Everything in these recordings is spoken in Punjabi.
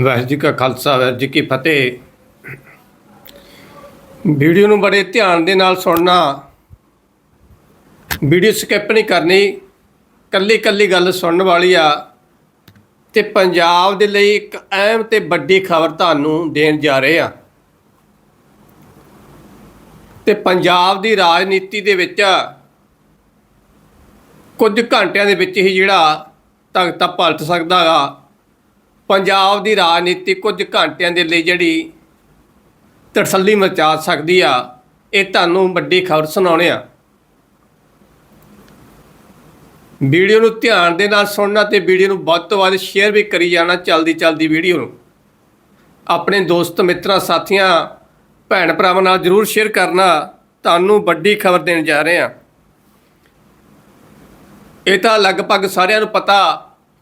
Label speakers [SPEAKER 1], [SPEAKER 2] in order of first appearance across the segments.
[SPEAKER 1] ਵਾਹਿਗੁਰੂ ਜੀ ਕਾ ਖਾਲਸਾ, ਵਾਹਿਗੁਰੂ ਜੀ ਕੀ ਫਤਿਹ। ਵੀਡੀਓ ਨੂੰ ਬੜੇ ਧਿਆਨ ਦੇ ਨਾਲ ਸੁਣਨਾ। ਵੀਡੀਓ ਸਕਿਪ ਨਹੀਂ ਕਰਨੀ ਕੱਲੀ ਕੱਲੀ ਗੱਲ ਸੁਣਨ ਵਾਲੀ ਆ। ਤੇ ਪੰਜਾਬ ਦੇ ਲਈ ਇੱਕ ਅਹਿਮ ਤੇ ਵੱਡੀ ਖਬਰ ਤੁਹਾਨੂੰ ਦੇਣ ਜਾ ਰਹੇ ਆ। ਤੇ ਪੰਜਾਬ ਦੀ ਰਾਜਨੀਤੀ ਦੇ ਵਿੱਚ ਕੁਝ ਘੰਟਿਆਂ ਦੇ ਵਿੱਚ ਹੀ ਜਿਹੜਾ ਤਖਤਾ ਪਲਟ ਸਕਦਾ ਹੈਗਾ ਪੰਜਾਬ ਦੀ ਰਾਜਨੀਤੀ ਕੁਝ ਘੰਟਿਆਂ ਦੇ ਲਈ ਜਿਹੜੀ ਤੜਸੱਲੀ ਮਚਾ ਸਕਦੀ ਆ, ਇਹ ਤੁਹਾਨੂੰ ਵੱਡੀ ਖਬਰ ਸੁਣਾਉਣੇ ਆ। ਵੀਡੀਓ ਨੂੰ ਧਿਆਨ ਦੇ ਨਾਲ ਸੁਣਨਾ ਤੇ ਵੀਡੀਓ ਨੂੰ ਵੱਧ ਤੋਂ ਵੱਧ ਸ਼ੇਅਰ ਵੀ ਕਰੀ ਜਾਣਾ ਚਲਦੀ ਚਲਦੀ ਵੀਡੀਓ ਨੂੰ। ਆਪਣੇ ਦੋਸਤ, ਮਿੱਤਰਾਂ, ਸਾਥੀਆਂ, ਭੈਣ ਭਰਾਵਾਂ ਨਾਲ ਜਰੂਰ ਸ਼ੇਅਰ ਕਰਨਾ, ਤੁਹਾਨੂੰ ਵੱਡੀ ਖਬਰ ਦੇਣ ਜਾ ਰਹੇ ਹਾਂ ਇਹ ਤਾਂ ਲਗਭਗ ਸਾਰਿਆਂ ਨੂੰ ਪਤਾ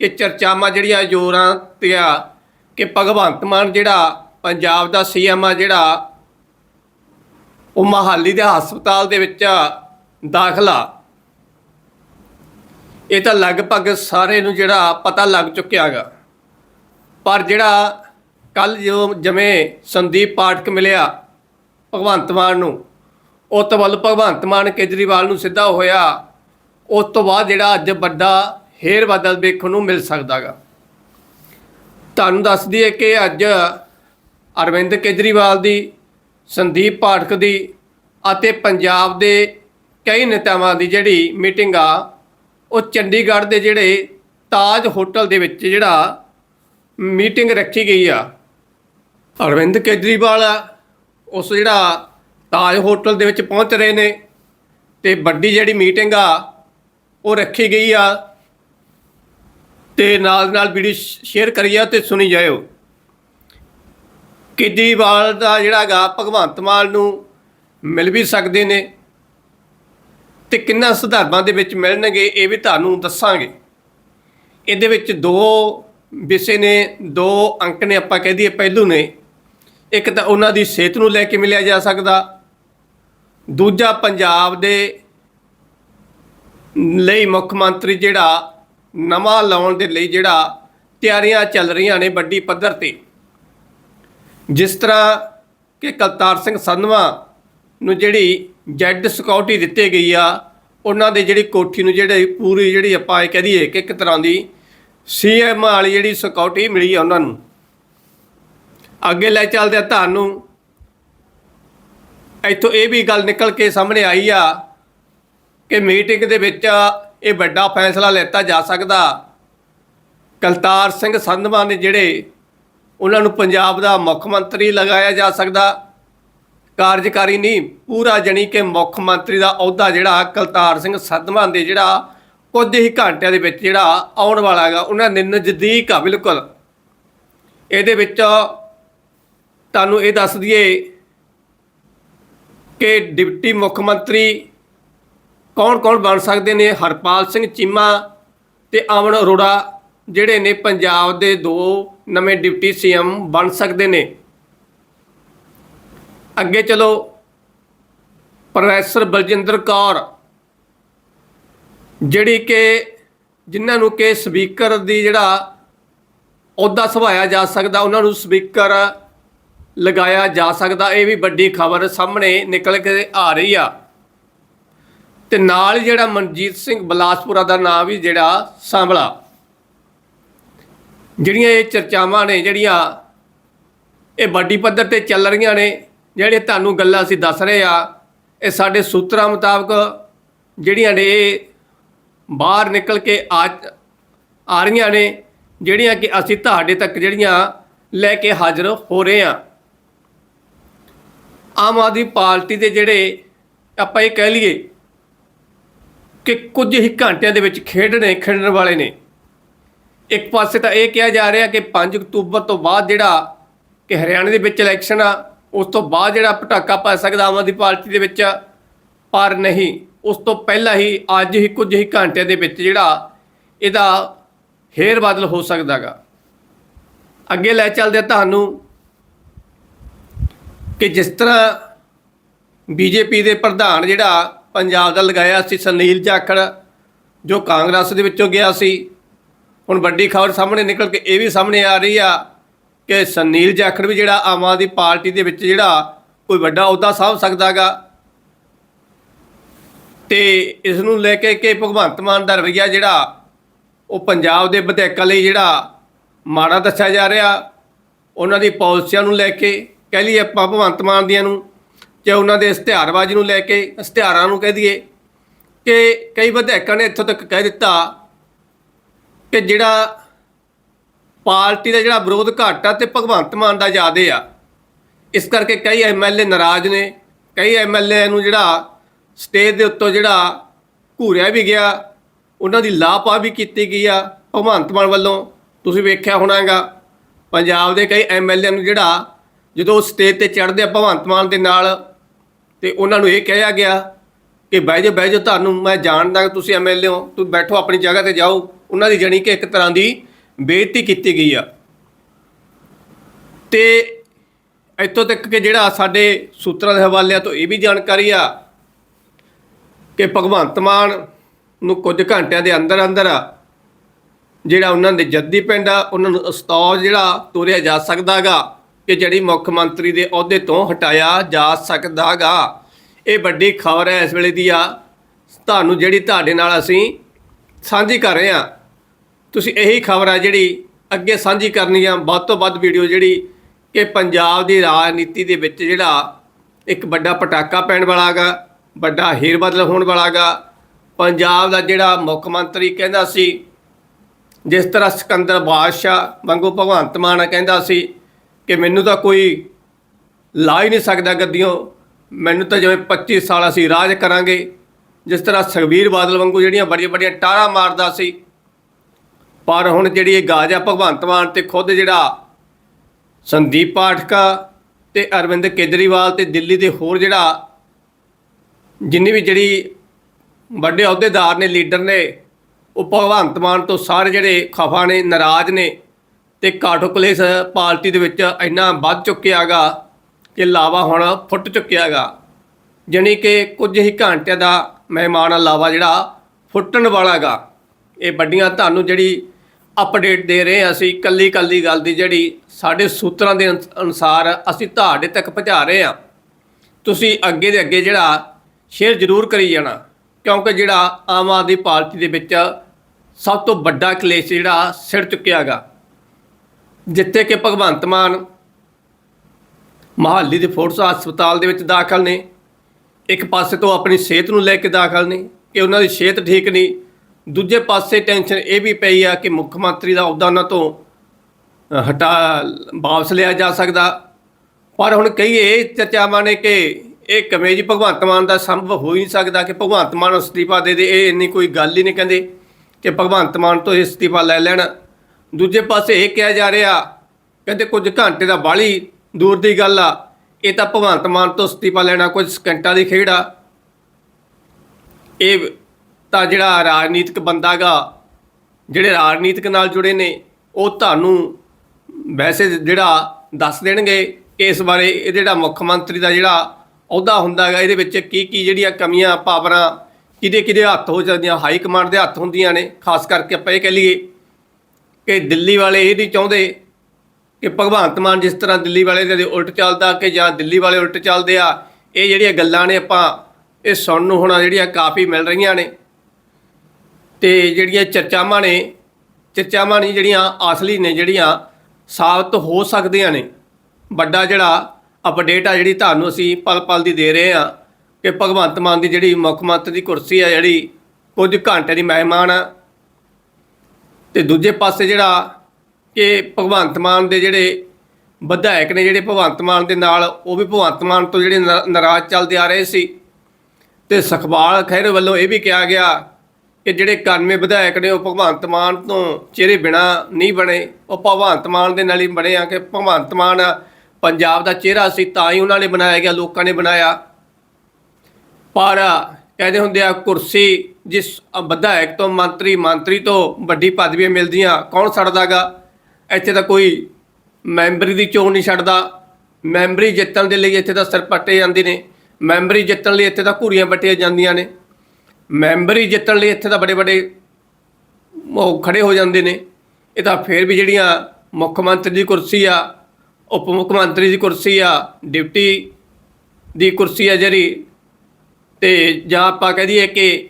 [SPEAKER 1] ਇਹ ਚਰਚਾਵਾਂ ਜਿਹੜੀਆਂ ਜ਼ੋਰਾਂ ਤੇ ਆ ਕਿ ਭਗਵੰਤ ਮਾਨ ਜਿਹੜਾ ਪੰਜਾਬ ਦਾ ਸੀਐਮ ਆ ਜਿਹੜਾ ਉਹ ਮਹਾਲੀ ਦੇ ਹਸਪਤਾਲ ਦੇ ਵਿੱਚ ਦਾਖਲਾ। ਇਹ ਤਾਂ ਲਗਭਗ ਸਾਰੇ ਨੂੰ ਜਿਹੜਾ ਪਤਾ ਲੱਗ ਚੁੱਕਿਆਗਾ ਪਰ ਜਿਹੜਾ ਕੱਲ ਜੋ ਜਿਵੇਂ ਸੰਦੀਪ ਪਾਠਕ ਮਿਲਿਆ ਭਗਵੰਤ ਮਾਨ ਨੂੰ ਉਹ ਤੋਂ ਵੱਲ ਭਗਵੰਤ ਮਾਨ ਕੇਜਰੀਵਾਲ ਨੂੰ ਸਿੱਧਾ ਹੋਇਆ। ਉਸ ਤੋਂ ਬਾਅਦ ਜਿਹੜਾ ਅੱਜ ਵੱਡਾ ਹੇਰ ਬਦਲ ਵੇਖਣ ਨੂੰ ਮਿਲ ਸਕਦਾਗਾ। ਤੁਹਾਨੂੰ ਦੱਸ ਦਈਏ ਕਿ ਅੱਜ ਅਰਵਿੰਦ ਕੇਜਰੀਵਾਲ ਦੀ, ਸੰਦੀਪ ਪਾਠਕ ਦੀ ਅਤੇ ਪੰਜਾਬ ਦੇ ਕਈ ਨੇਤਾਵਾਂ ਦੀ ਜਿਹੜੀ ਮੀਟਿੰਗ ਆ, ਉਹ ਚੰਡੀਗੜ੍ਹ ਦੇ ਜਿਹੜੇ ਤਾਜ ਹੋਟਲ ਦੇ ਵਿੱਚ ਜਿਹੜਾ ਮੀਟਿੰਗ ਰੱਖੀ ਗਈ ਆ। ਅਰਵਿੰਦ ਕੇਜਰੀਵਾਲ ਉਸ ਜਿਹੜਾ ਤਾਜ ਹੋਟਲ ਦੇ ਵਿੱਚ ਪਹੁੰਚ ਰਹੇ ਨੇ ਤੇ ਵੱਡੀ ਜਿਹੜੀ ਮੀਟਿੰਗ ਆ, ਉਹ ਰੱਖੀ ਗਈ ਆ। ਤੇ ਨਾਲ ਨਾਲ ਵੀਡੀਓ ਸ਼ੇਅਰ ਕਰੀਆ ਤੇ ਸੁਣੀ ਜਾਇਓ। ਕੇਜਰੀਵਾਲ ਦਾ ਜਿਹੜਾ ਹੈਗਾ, ਭਗਵੰਤ ਮਾਨ ਨੂੰ ਮਿਲ ਵੀ ਸਕਦੇ ਨੇ ਤੇ ਕਿੰਨਾ ਸੁਧਾਰਾਂ ਦੇ ਵਿੱਚ ਮਿਲਣਗੇ, ਇਹ ਵੀ ਤੁਹਾਨੂੰ ਦੱਸਾਂਗੇ। ਇਹਦੇ ਵਿੱਚ ਦੋ ਵਿਸ਼ੇ ਨੇ, ਦੋ ਅੰਕ ਨੇ ਆਪਾਂ ਕਹਿ ਦਈਏ ਪਹਿਲੂ ਨੇ। ਇੱਕ ਤਾਂ ਉਹਨਾਂ ਦੀ ਸਿਹਤ ਨੂੰ ਲੈ ਕੇ ਮਿਲਿਆ ਜਾ ਸਕਦਾ। ਦੂਜਾ ਪੰਜਾਬ ਦੇ ਲਈ ਮੁੱਖ ਮੰਤਰੀ ਜਿਹੜਾ ਨਵਾਂ ਲਾਉਣ ਦੇ ਲਈ ਜਿਹੜਾ ਤਿਆਰੀਆਂ ਚੱਲ ਰਹੀਆਂ ਨੇ ਵੱਡੀ ਪੱਧਰ ਤੇ। ਜਿਸ ਤਰ੍ਹਾਂ ਕਿ ਕਲਤਾਰ ਸਿੰਘ ਸੰਧਵਾ ਨੂੰ ਜਿਹੜੀ ਜੈਡ ਸਿਕਿਉਰਿਟੀ ਦਿੱਤੀ ਗਈ ਆ, ਉਹਨਾਂ ਦੇ ਜਿਹੜੀ ਕੋਠੀ ਨੂੰ ਜਿਹੜੇ ਪੂਰੀ ਜਿਹੜੀ ਆਪਾਂ ਇਹ ਕਹਦੀਏ ਕਿ ਇੱਕ ਤਰ੍ਹਾਂ ਦੀ ਸੀਐਮ ਵਾਲੀ ਜਿਹੜੀ ਸਿਕਿਉਰਿਟੀ ਮਿਲੀ ਆ ਉਹਨਾਂ ਨੂੰ। ਅੱਗੇ ਲੈ ਚੱਲਦੇ ਆ ਤੁਹਾਨੂੰ ਇੱਥੋਂ ਇਹ ਵੀ ਗੱਲ ਨਿਕਲ ਕੇ ਸਾਹਮਣੇ ਆਈ ਆ ਕਿ ਮੀਟਿੰਗ ਦੇ ਵਿੱਚ ਇਹ ਵੱਡਾ ਫੈਸਲਾ ਲੈਤਾ ਜਾ ਸਕਦਾ। ਕਲਤਾਰ ਸਿੰਘ ਸੰਧਵਾ ਨੇ ਜਿਹੜੇ ਉਹਨਾਂ ਨੂੰ ਪੰਜਾਬ ਦਾ ਮੁੱਖ ਮੰਤਰੀ ਲਗਾਇਆ ਜਾ ਸਕਦਾ। ਕਾਰਜਕਾਰੀ ਨਹੀਂ ਪੂਰਾ ਜਣੀ ਕਿ ਮੁੱਖ ਮੰਤਰੀ ਦਾ ਅਹੁਦਾ ਜਿਹੜਾ ਕਲਤਾਰ ਸਿੰਘ ਸੰਧਵਾ ਦੇ ਜਿਹੜਾ ਕੁਝ ਹੀ ਘੰਟਿਆਂ ਦੇ ਵਿੱਚ ਜਿਹੜਾ ਆਉਣ ਵਾਲਾ ਹੈਗਾ, ਉਹਨਾਂ ਦੇ ਨਜ਼ਦੀਕ ਆ ਬਿਲਕੁਲ। ਇਹਦੇ ਵਿੱਚ ਤੁਹਾਨੂੰ ਇਹ ਦੱਸ ਦਈਏ ਕਿ ਡਿਪਟੀ ਮੁੱਖ ਮੰਤਰੀ ਕੌਣ-ਕੌਣ ਬਣ ਸਕਦੇ ਨੇ? ਹਰਪਾਲ ਸਿੰਘ ਚੀਮਾ ਤੇ ਅਮਨ ਅਰੋੜਾ ਜਿਹੜੇ ਨੇ ਪੰਜਾਬ ਦੇ ਦੋ ਨਵੇਂ ਡਿਪਟੀ ਸੀਐਮ ਬਣ ਸਕਦੇ ਨੇ। ਅੱਗੇ ਚਲੋ, ਪ੍ਰੋਫੈਸਰ ਬਲਜਿੰਦਰ ਕੌਰ, ਜਿਹੜੀ ਕਿ ਜਿਨ੍ਹਾਂ ਨੂੰ ਕਿ ਸਪੀਕਰ ਦੀ ਜਿਹੜਾ ਅਹੁਦਾ ਸੰਭਾਇਆ ਜਾ ਸਕਦਾ, ਉਹਨਾਂ ਨੂੰ ਸਪੀਕਰ ਲਗਾਇਆ ਜਾ ਸਕਦਾ, ਇਹ ਵੀ ਵੱਡੀ ਖਬਰ ਸਾਹਮਣੇ ਨਿਕਲ ਕੇ ਆ ਰਹੀ ਆ। ਤੇ ਨਾਲ ਹੀ ਜਿਹੜਾ ਮਨਜੀਤ ਸਿੰਘ ਬਲਾਸਪੁਰਾ ਦਾ ਨਾਮ ਵੀ ਜਿਹੜਾ ਸਾਂਭਲਾ। ਜਿਹੜੀਆਂ ਇਹ ਚਰਚਾਵਾਂ ਨੇ, ਜਿਹੜੀਆਂ ਇਹ ਵੱਡੀ ਪੱਧਰ ਤੇ ਚੱਲ ਰਹੀਆਂ ਨੇ ਜਿਹੜੇ ਤੁਹਾਨੂੰ ਗੱਲਾਂ ਅਸੀਂ ਦੱਸ ਰਹੇ ਆ ਇਹ ਸਾਡੇ ਸੂਤਰਾਂ ਮੁਤਾਬਕ ਜਿਹੜੀਆਂ ਨੇ ਇਹ ਬਾਹਰ ਨਿਕਲ ਕੇ ਆ ਆ ਰਹੀਆਂ ਨੇ, ਜਿਹੜੀਆਂ ਕਿ ਅਸੀਂ ਤੁਹਾਡੇ ਤੱਕ ਜਿਹੜੀਆਂ ਲੈ ਕੇ ਹਾਜ਼ਰ ਹੋ ਰਹੇ ਆ ਆਮ ਆਦਮੀ ਪਾਰਟੀ ਦੇ ਜਿਹੜੇ ਆਪਾਂ ਇਹ ਕਹਿ ਲਈਏ ਕਿ ਕੁਝ ਹੀ ਘੰਟਿਆਂ ਦੇ ਵਿੱਚ ਖੇਡਣੇ ਖੇਡਣ ਵਾਲੇ ਨੇ। ਇੱਕ ਪਾਸੇ ਤਾਂ ਇਹ ਕਿਹਾ ਜਾ ਰਿਹਾ ਕਿ 5 ਅਕਤੂਬਰ ਤੋਂ ਬਾਅਦ ਜਿਹੜਾ ਕਿ ਹਰਿਆਣਾ ਦੇ ਵਿੱਚ ਇਲੈਕਸ਼ਨ ਆ, ਉਸ ਤੋਂ ਬਾਅਦ ਜਿਹੜਾ ਪਟਾਕਾ ਪੈ ਸਕਦਾ ਆਮ ਆਦਮੀ ਪਾਰਟੀ ਦੇ ਵਿੱਚ, ਪਰ ਨਹੀਂ। ਉਸ ਤੋਂ ਪਹਿਲਾਂ ਹੀ, ਅੱਜ ਹੀ ਕੁਝ ਹੀ ਘੰਟਿਆਂ ਦੇ ਵਿੱਚ ਜਿਹੜਾ ਇਹਦਾ ਫੇਰ ਬਦਲ ਹੋ ਸਕਦਾਗਾ ਅੱਗੇ ਲੈ ਚੱਲਦੇ ਆ ਤੁਹਾਨੂੰ ਕਿ ਜਿਸ ਤਰ੍ਹਾਂ ਬੀਜੇਪੀ ਦੇ ਪ੍ਰਧਾਨ ਜਿਹੜਾ ਪੰਜਾਬ ਦਾ ਲਗਾਇਆ ਸੀ ਸੁਨੀਲ ਜਾਖੜ, ਜੋ ਕਾਂਗਰਸ ਦੇ ਵਿੱਚੋਂ ਗਿਆ ਸੀ। ਹੁਣ ਵੱਡੀ ਖਬਰ ਸਾਹਮਣੇ ਨਿਕਲ ਕੇ ਇਹ ਵੀ ਸਾਹਮਣੇ ਆ ਰਹੀ ਆ ਕਿ ਸੁਨੀਲ ਜਾਖੜ ਵੀ ਜਿਹੜਾ ਆਮ ਆਦਮੀ ਪਾਰਟੀ ਦੇ ਵਿੱਚ ਜਿਹੜਾ ਕੋਈ ਵੱਡਾ ਅਹੁਦਾ ਸਾਂਭ ਸਕਦਾਗਾ। ਤੇ ਇਸ ਨੂੰ ਲੈ ਕੇ ਕਿ ਭਗਵੰਤ ਮਾਨ ਦਾ ਰਵੱਈਆ ਜਿਹੜਾ, ਉਹ ਪੰਜਾਬ ਦੇ ਵਿਧਾਇਕਾਂ ਲਈ ਜਿਹੜਾ ਮਾੜਾ ਦੱਸਿਆ ਜਾ ਰਿਹਾ। ਉਹਨਾਂ ਦੀ ਪਾਲਿਸੀਆਂ ਨੂੰ ਲੈ ਕੇ ਕਹਿ ਲਈਏ ਆਪਾਂ ਭਗਵੰਤ ਮਾਨ ਦੀਆਂ ਨੂੰ ਕਿ ਉਹਨਾਂ ਦੇ ਇਸ਼ਤਿਹਾਰਬਾਜ਼ੀ ਨੂੰ ਲੈ ਕੇ ਇਸ਼ਤਿਹਾਰਾਂ ਨੂੰ ਕਹਿ ਦਈਏ ਕਿ ਕਈ ਵਿਧਾਇਕਾਂ ਨੇ ਇੱਥੋਂ ਤੱਕ ਕਹਿ ਦਿੱਤਾ ਕਿ ਜਿਹੜਾ ਪਾਰਟੀ ਦਾ ਜਿਹੜਾ ਵਿਰੋਧ ਘੱਟ ਆ ਤੇ ਭਗਵੰਤ ਮਾਨ ਦਾ ਜ਼ਿਆਦੇ ਆ। ਇਸ ਕਰਕੇ ਕਈ ਐਮਐਲਏ ਨਾਰਾਜ਼ ਨੇ, ਕਈ ਐਮਐਲਏ ਨੂੰ ਜਿਹੜਾ ਸਟੇਜ ਦੇ ਉੱਤੋਂ ਜਿਹੜਾ ਘੂਰਿਆ ਵੀ ਗਿਆ, ਉਹਨਾਂ ਦੀ ਲਾਪਾ ਵੀ ਕੀਤੀ ਗਈ ਆ ਭਗਵੰਤ ਮਾਨ ਵੱਲੋਂ। ਤੁਸੀਂ ਵੇਖਿਆ ਹੋਣਾਗਾ, ਪੰਜਾਬ ਦੇ ਕਈ ਐਮਐਲਏ ਨੂੰ ਜਿਹੜਾ ਜਦੋਂ ਸਟੇਜ ਤੇ ਚੜ੍ਹਦੇ ਆ ਭਗਵੰਤ ਮਾਨ ਦੇ ਨਾਲ ਤੇ ਉਹਨਾਂ ਨੂੰ ਇਹ ਕਿਹਾ ਗਿਆ ਕਿ ਬਹਿ ਜਾਓ ਬਹਿ ਜਾਓ ਤੁਹਾਨੂੰ ਮੈਂ ਜਾਣਦਾ ਕਿ ਤੁਸੀਂ ਐਮਐਲਏ ਹੋ, ਤੁਸੀਂ ਬੈਠੋ ਆਪਣੀ ਜਗ੍ਹਾ ਤੇ ਜਾਓ। ਉਹਨਾਂ ਦੀ ਜਣੀ ਕਿ ਇੱਕ ਤਰ੍ਹਾਂ ਦੀ ਬੇਇੱਜ਼ਤੀ ਕੀਤੀ ਗਈ ਆ। ਤੇ ਇੱਥੋਂ ਤੱਕ ਕਿ ਜਿਹੜਾ ਸਾਡੇ ਸੂਤਰਾਂ ਦੇ ਹਵਾਲਿਆਂ ਤੋਂ ਇਹ ਵੀ ਜਾਣਕਾਰੀ ਆ ਕਿ ਭਗਵੰਤ ਮਾਨ ਨੂੰ ਕੁਝ ਘੰਟਿਆਂ ਦੇ ਅੰਦਰ ਅੰਦਰ ਜਿਹੜਾ ਉਹਨਾਂ ਦੇ ਜੱਦੀ ਪਿੰਡ ਆ, ਉਹਨਾਂ ਨੂੰ ਉਸਤਾਦ ਜਿਹੜਾ ਤੋਰਿਆ ਜਾ ਸਕਦਾਗਾ ਕਿ ਜਿਹੜੀ ਮੁੱਖ ਮੰਤਰੀ ਦੇ ਅਹੁਦੇ ਤੋਂ ਹਟਾਇਆ ਜਾ ਸਕਦਾਗਾ। ਇਹ ਵੱਡੀ ਖਬਰ ਹੈ ਇਸ ਵੇਲੇ ਦੀ ਆ। ਤੁਹਾਨੂੰ ਜਿਹੜੀ ਤੁਹਾਡੇ ਨਾਲ ਅਸੀਂ ਸਾਂਝੀ ਕਰ ਰਹੇ ਹਾਂ। ਤੁਸੀਂ ਇਹੀ ਖਬਰ ਆ ਜਿਹੜੀ ਅੱਗੇ ਸਾਂਝੀ ਕਰਨੀ ਆ। ਵੱਧ ਤੋਂ ਵੱਧ ਵੀਡੀਓ ਜਿਹੜੀ ਕਿ ਪੰਜਾਬ ਦੀ ਰਾਜਨੀਤੀ ਦੇ ਵਿੱਚ ਜਿਹੜਾ ਇੱਕ ਵੱਡਾ ਪਟਾਕਾ ਪੈਣ ਵਾਲਾਗਾ, ਵੱਡਾ ਹੀਰ ਬਦਲ ਹੋਣ ਵਾਲਾਗਾ। ਪੰਜਾਬ ਦਾ ਜਿਹੜਾ ਮੁੱਖ ਮੰਤਰੀ ਕਹਿੰਦਾ ਸੀ, ਜਿਸ ਤਰ੍ਹਾਂ ਸਿਕੰਦਰ ਬਾਦਸ਼ਾਹ ਵਾਂਗੂ ਭਗਵੰਤ ਮਾਨ ਕਹਿੰਦਾ ਸੀ ਕਿ ਮੈਨੂੰ ਤਾਂ ਕੋਈ ਲਾ ਹੀ ਨਹੀਂ ਸਕਦਾ ਗੱਦੀਆਂ। ਮੈਨੂੰ ਤਾਂ ਜਿਵੇਂ 25 ਸਾਲ ਅਸੀਂ ਰਾਜ ਕਰਾਂਗੇ, ਜਿਸ ਤਰ੍ਹਾਂ ਸੁਖਬੀਰ ਬਾਦਲ ਵਾਂਗੂ ਜਿਹੜੀਆਂ ਬੜੀਆਂ ਬੜੀਆਂ ਟਾਰਾਂ ਮਾਰਦਾ ਸੀ। ਪਰ ਹੁਣ ਜਿਹੜੀ ਇਹ ਗਾਜ ਆ, ਭਗਵੰਤ ਮਾਨ ਤੇ ਖੁਦ ਜਿਹੜਾ ਸੰਦੀਪ ਪਾਠਕਾ ਤੇ ਅਰਵਿੰਦ ਕੇਜਰੀਵਾਲ ਤੇ ਦਿੱਲੀ ਦੇ ਹੋਰ ਜਿਹੜਾ ਜਿੰਨੀ ਵੀ ਜਿਹੜੀ ਵੱਡੇ ਅਹੁਦੇਦਾਰ ਨੇ, ਲੀਡਰ ਨੇ, ਉਹ ਭਗਵੰਤ ਮਾਨ ਤੋਂ ਸਾਰੇ ਜਿਹੜੇ ਖਫਾ ਨੇ, ਨਾਰਾਜ਼ ਨੇ ਤੇ ਕਾਟੋ ਕਲੇਸ਼ ਪਾਰਟੀ ਦੇ ਵਿੱਚ ਇੰਨਾ ਵੱਧ ਚੁੱਕਿਆਗਾ ਕਿ ਲਾਵਾ ਹੁਣ ਫੁੱਟ ਚੁੱਕਿਆਗਾ। ਜਾਣੀ ਕਿ ਕੁਝ ਹੀ ਘੰਟਿਆਂ ਦਾ ਮਹਿਮਾਨ ਲਾਵਾ ਜਿਹੜਾ ਫੁੱਟਣ ਵਾਲਾਗਾ। ਇਹ ਵੱਡੀਆਂ ਤੁਹਾਨੂੰ ਜਿਹੜੀ ਅਪਡੇਟ ਦੇ ਰਹੇ ਹਾਂ ਅਸੀਂ ਕੱਲੀ ਕੱਲੀ ਗੱਲ ਦੀ ਜਿਹੜੀ ਸਾਡੇ ਸੂਤਰਾਂ ਦੇ ਅਨੁ- ਅਨੁਸਾਰ ਅਸੀਂ ਤੁਹਾਡੇ ਤੱਕ ਪਹੁੰਚਾ ਰਹੇ ਹਾਂ। ਤੁਸੀਂ ਅੱਗੇ ਦੇ ਅੱਗੇ ਜਿਹੜਾ ਸ਼ੇਅਰ ਜ਼ਰੂਰ ਕਰੀ ਜਾਣਾ, ਕਿਉਂਕਿ ਜਿਹੜਾ ਆਮ ਆਦਮੀ ਪਾਰਟੀ ਦੇ ਵਿੱਚ ਸਭ ਤੋਂ ਵੱਡਾ ਕਲੇਸ਼ ਜਿਹੜਾ ਸਿਰ ਚੁੱਕਿਆਗਾ। ਜਿੱਥੇ ਕਿ ਭਗਵੰਤ ਮਾਨ ਮਹਾਲੀ ਦੇ ਫੋਰਸ ਹਸਪਤਾਲ ਦੇ ਵਿੱਚ ਦਾਖਲ ਨੇ, ਇੱਕ ਪਾਸੇ ਤੋਂ ਆਪਣੀ ਸਿਹਤ ਨੂੰ ਲੈ ਕੇ ਦਾਖਲ ਨੇ, ਕਿ ਉਹਨਾਂ ਦੀ ਸਿਹਤ ਠੀਕ ਨਹੀਂ। ਦੂਜੇ ਪਾਸੇ ਟੈਨਸ਼ਨ ਇਹ ਵੀ ਪਈ ਆ ਕਿ ਮੁੱਖ ਮੰਤਰੀ ਦਾ ਅਹੁਦਾ ਉਹਨਾਂ ਤੋਂ ਹਟਾ, ਵਾਪਸ ਲਿਆ ਜਾ ਸਕਦਾ। ਪਰ ਹੁਣ ਕਈ ਇਹ ਚਰਚਾਵਾਂ ਨੇ ਕਿ ਇਹ ਕਿਵੇਂ ਜੀ ਭਗਵੰਤ ਮਾਨ ਦਾ ਸੰਭਵ ਹੋ ਹੀ ਨਹੀਂ ਸਕਦਾ ਕਿ ਭਗਵੰਤ ਮਾਨ ਅਸਤੀਫਾ ਦੇ ਦੇ, ਇਹ ਇੰਨੀ ਕੋਈ ਗੱਲ ਹੀ ਨਹੀਂ ਕਹਿੰਦੇ ਕਿ ਭਗਵੰਤ ਮਾਨ ਤੋਂ ਇਹ ਅਸਤੀਫਾ ਲੈ ਲੈਣ। ਦੂਜੇ ਪਾਸੇ ਇਹ ਕਿਹਾ ਜਾ ਰਿਹਾ, ਕਹਿੰਦੇ ਕੁਝ ਘੰਟੇ ਦਾ ਬਾਲੀ ਦੂਰ ਦੀ ਗੱਲ ਆ, ਇਹ ਤਾਂ ਭਗਵੰਤ ਮਾਨ ਤੋਂ ਅਸਤੀਫਾ ਲੈਣਾ ਕੁਝ ਸਕਿੰਟਾਂ ਦੀ ਖੇਡ ਆ। ਇਹ ਤਾਂ ਜਿਹੜਾ ਰਾਜਨੀਤਿਕ ਬੰਦਾਗਾ ਜਿਹੜੇ ਰਾਜਨੀਤਿਕ ਨਾਲ ਜੁੜੇ ਨੇ, ਉਹ ਤੁਹਾਨੂੰ ਵੈਸੇ ਜਿਹੜਾ ਦੱਸ ਦੇਣਗੇ ਇਸ ਬਾਰੇ ਇਹ ਜਿਹੜਾ ਮੁੱਖ ਮੰਤਰੀ ਦਾ ਜਿਹੜਾ ਅਹੁਦਾ ਹੁੰਦਾ ਹੈਗਾ ਇਹਦੇ ਵਿੱਚ ਕੀ ਕੀ ਜਿਹੜੀਆਂ ਕਮੀਆਂ, ਪਾਵਰਾਂ ਕਿਹਦੇ ਕਿਹਦੇ ਹੱਥ ਹੋ ਜਾਂਦੀਆਂ, ਹਾਈ ਕਮਾਂਡ ਦੇ ਹੱਥ ਹੁੰਦੀਆਂ ਨੇ, ਖਾਸ ਕਰਕੇ ਆਪਾਂ ਇਹ ਕਹਿ ਲਈਏ ਕਿ ਦਿੱਲੀ ਵਾਲੇ ਇਹ ਨਹੀਂ ਚਾਹੁੰਦੇ ਕਿ ਭਗਵੰਤ ਮਾਨ ਜਿਸ ਤਰ੍ਹਾਂ ਦਿੱਲੀ ਵਾਲੇ ਦੇ ਉਲਟ ਚੱਲਦਾ ਕਿ ਜਾਂ ਦਿੱਲੀ ਵਾਲੇ ਉਲਟ ਚੱਲਦੇ ਆ, ਇਹ ਜਿਹੜੀਆਂ ਗੱਲਾਂ ਨੇ ਆਪਾਂ, ਇਹ ਸੁਣਨ ਨੂੰ ਹੁਣ ਜਿਹੜੀਆਂ ਕਾਫੀ ਮਿਲ ਰਹੀਆਂ ਨੇ। ਤੇ ਜਿਹੜੀਆਂ ਚਰਚਾਵਾਂ ਨੇ, ਚਰਚਾਵਾਂ ਨਹੀਂ ਜਿਹੜੀਆਂ ਅਸਲੀ ਨੇ, ਜਿਹੜੀਆਂ ਸਾਬਤ ਹੋ ਸਕਦੀਆਂ ਨੇ। ਵੱਡਾ ਜਿਹੜਾ ਅਪਡੇਟ ਆ ਜਿਹੜੀ ਤੁਹਾਨੂੰ ਅਸੀਂ ਪਲ ਪਲ ਦੀ ਦੇ ਰਹੇ ਆ ਕਿ ਭਗਵੰਤ ਮਾਨ ਦੀ ਜਿਹੜੀ ਮੁੱਖ ਮੰਤਰੀ ਦੀ ਕੁਰਸੀ ਆ, ਜਿਹੜੀ ਕੁਝ ਘੰਟੇ ਦੀ ਮਹਿਮਾਨ ਆ ਤੇ ਦੂਜੇ ਪਾਸੇ ਜਿਹੜਾ ਕਿ ਭਗਵੰਤ ਮਾਨ ਦੇ ਜਿਹੜੇ ਵਿਧਾਇਕ ਨੇ ਜਿਹੜੇ ਭਗਵੰਤ ਮਾਨ ਦੇ ਨਾਲ, ਉਹ ਵੀ ਭਗਵੰਤ ਮਾਨ ਤੋਂ ਜਿਹੜੇ ਨਾਰਾਜ਼ ਚੱਲਦੇ ਆ ਰਹੇ ਸੀ। ਤੇ ਸੁਖਪਾਲ ਖਹਿਰੇ ਵੱਲੋਂ ਇਹ ਵੀ ਕਿਹਾ ਗਿਆ ਕਿ ਜਿਹੜੇ 91 ਵਿਧਾਇਕ ਨੇ, ਉਹ ਭਗਵੰਤ ਮਾਨ ਤੋਂ ਚਿਹਰੇ ਬਿਨਾ ਨਹੀਂ ਬਣੇ। ਉਹ ਭਗਵੰਤ ਮਾਨ ਦੇ ਨਾਲ ਹੀ ਬਣੇ ਆ ਕਿ ਭਗਵੰਤ ਮਾਨ ਪੰਜਾਬ ਦਾ ਚਿਹਰਾ ਸੀ, ਤਾਂ ਹੀ ਉਹਨਾਂ ਨੇ ਬਣਾਇਆ ਗਿਆ, ਲੋਕਾਂ ਨੇ ਬਣਾਇਆ। ਪਰ ਕਹਿੰਦੇ ਹੁੰਦੇ ਆ, ਕੁਰਸੀ ਜਿਸ ਵਿਧਾਇਕ ਤੋਂ ਮੰਤਰੀ ਮੰਤਰੀ ਤੋਂ ਵੱਡੀ ਪਦਵੀਆਂ ਮਿਲਦੀਆਂ, ਕੌਣ ਛੱਡਦਾਗਾ ਇੱਥੇ ਤਾਂ ਕੋਈ ਮੈਂਬਰੀ ਦੀ ਚੋਣ ਨਹੀਂ ਛੱਡਦਾ। ਮੈਂਬਰੀ ਜਿੱਤਣ ਦੇ ਲਈ ਇੱਥੇ ਤਾਂ ਸਿਰ ਪੱਟੇ ਜਾਂਦੇ ਨੇ। ਮੈਂਬਰੀ ਜਿੱਤਣ ਲਈ ਇੱਥੇ ਤਾਂ ਘੂਰੀਆਂ ਵੱਟੀਆਂ ਜਾਂਦੀਆਂ ਨੇ। ਮੈਂਬਰੀ ਜਿੱਤਣ ਲਈ ਇੱਥੇ ਤਾਂ ਬੜੇ ਬੜੇ ਉਹ ਖੜੇ ਹੋ ਜਾਂਦੇ ਨੇ। ਇਹ ਤਾਂ ਫੇਰ ਵੀ ਜਿਹੜੀਆਂ ਮੁੱਖ ਮੰਤਰੀ ਦੀ ਕੁਰਸੀ ਆ, ਉਪ ਮੁੱਖ ਮੰਤਰੀ ਦੀ ਕੁਰਸੀ ਆ, ਡਿਪਟੀ ਦੀ ਕੁਰਸੀ ਆ ਜਿਹੜੀ, ਤੇ ਜਾਂ ਆਪਾਂ ਕਹਿ ਦਈਏ ਕਿ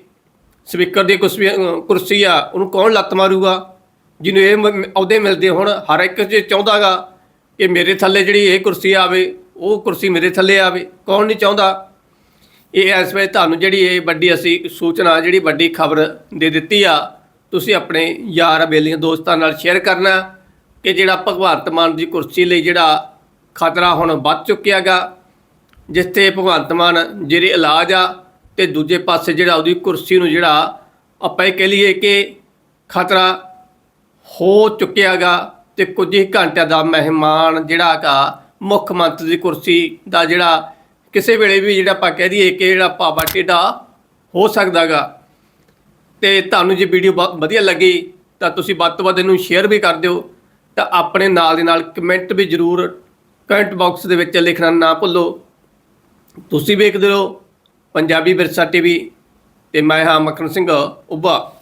[SPEAKER 1] ਸਪੀਕਰ ਦੀ ਕੁਰਸੀ ਕੁਰਸੀ ਆ, ਉਹਨੂੰ ਕੌਣ ਲੱਤ ਮਾਰੂਗਾ? ਜਿਹਨੂੰ ਇਹ ਮ- ਅਹੁਦੇ ਮਿਲਦੇ ਹੁਣ, ਹਰ ਇੱਕ ਜੇ ਚਾਹੁੰਦਾਗਾ ਕਿ ਮੇਰੇ ਥੱਲੇ ਜਿਹੜੀ ਇਹ ਕੁਰਸੀ ਆਵੇ, ਉਹ ਕੁਰਸੀ ਮੇਰੇ ਥੱਲੇ ਆਵੇ। ਕੌਣ ਨਹੀਂ ਚਾਹੁੰਦਾ? ਇਹ ਇਸ ਵੇਲੇ ਤੁਹਾਨੂੰ ਜਿਹੜੀ ਇਹ ਵੱਡੀ ਅਸੀਂ ਸੂਚਨਾ, ਜਿਹੜੀ ਵੱਡੀ ਖਬਰ ਦੇ ਦਿੱਤੀ ਆ, ਤੁਸੀਂ ਆਪਣੇ ਯਾਰ ਬੇਲੀਆਂ ਦੋਸਤਾਂ ਨਾਲ ਸ਼ੇਅਰ ਕਰਨਾ ਕਿ ਜਿਹੜਾ ਭਗਵੰਤ ਮਾਨ ਦੀ ਕੁਰਸੀ ਲਈ ਜਿਹੜਾ ਖਤਰਾ ਹੁਣ ਵੱਧ ਚੁੱਕਿਆਗਾ, ਜਿੱਥੇ ਭਗਵੰਤ ਮਾਨ ਜਿਹੜੇ ਇਲਾਜ ਆ ਤੇ ਦੂਜੇ ਪਾਸੇ ਜਿਹੜਾ ਉਹਦੀ ਕੁਰਸੀ ਨੂੰ ਜਿਹੜਾ ਆਪਾਂ ਇਹ ਕਹਿ ਲਈਏ ਕਿ ਖਤਰਾ ਹੋ ਚੁੱਕਿਆਗਾ ਤੇ ਕੁਝ ਹੀ ਘੰਟਿਆਂ ਦਾ ਮਹਿਮਾਨ ਜਿਹੜਾ ਕਾ ਮੁੱਖ ਮੰਤਰੀ ਦੀ ਕੁਰਸੀ ਦਾ ਜਿਹੜਾ ਕਿਸੇ ਵੇਲੇ ਵੀ ਜਿਹੜਾ ਆਪਾਂ ਕਹਿ ਦਈਏ ਕਿ ਜਿਹੜਾ ਪਾਵਾ ਟੇਢਾ ਹੋ ਸਕਦਾਗਾ ਤੇ ਤੁਹਾਨੂੰ ਜੇ ਵੀਡੀਓ ਬ- ਵਧੀਆ ਲੱਗੀ ਤਾਂ ਤੁਸੀਂ ਵੱਧ ਤੋਂ ਵੱਧ ਇਹਨੂੰ ਸ਼ੇਅਰ ਵੀ ਕਰ ਦਿਓ। ਤਾਂ ਆਪਣੇ ਨਾਲ ਦੇ ਨਾਲ ਕਮੈਂਟ ਵੀ ਜ਼ਰੂਰ ਕਮੈਂਟ ਬਾਕਸ ਦੇ ਵਿੱਚ ਲਿਖਣਾ ਨਾ ਭੁੱਲੋ। ਤੁਸੀਂ ਵੇਖਦੇ ਰਹੋ। ਪੰਜਾਬੀ ਵਿਰਸਾ ਟੀਵੀ ਤੇ ਮੈਂ ਹਾਂ ਮੱਖਣ ਸਿੰਘ ਉੱਭਾ।